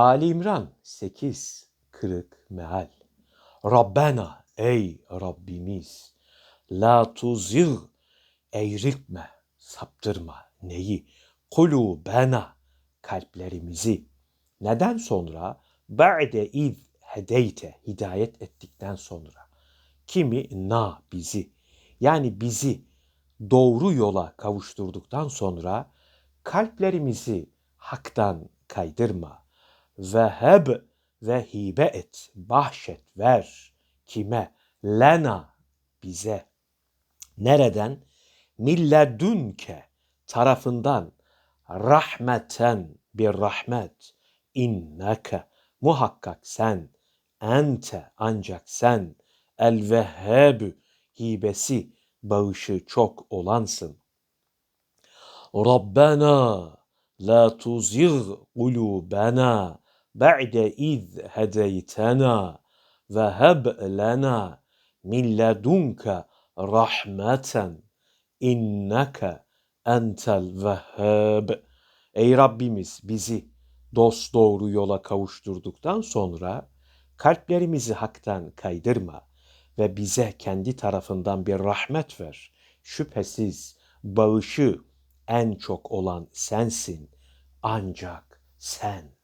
Ali İmran 8 kırık meal. Rabbena ey Rabbimiz la tuzigh eğriltme saptırma neyi? Kulubena kalplerimizi. Neden sonra? Ba'de iz hedeyte hidayet ettikten sonra. Kimi? Na bizi. Yani bizi doğru yola kavuşturduktan sonra kalplerimizi haktan kaydırma ve heb ve hibe et, bahşet, ver. Kime? Lena, bize. Nereden? Milledünke, tarafından. Rahmeten, bir rahmet. İnneke, muhakkak sen. Ente, ancak sen. El vehhebü, hibesi, bağışı çok olansın. Rabbena la tuzigh kulubena ba'de iz hedeytena ve heb lena min ledunke rahmeten inneke entel vehhab. Ey Rabbimiz bizi dost doğru yola kavuşturduktan sonra kalplerimizi haktan kaydırma ve bize kendi tarafından bir rahmet ver. Şüphesiz bağışı en çok olan sensin. Ancak sen.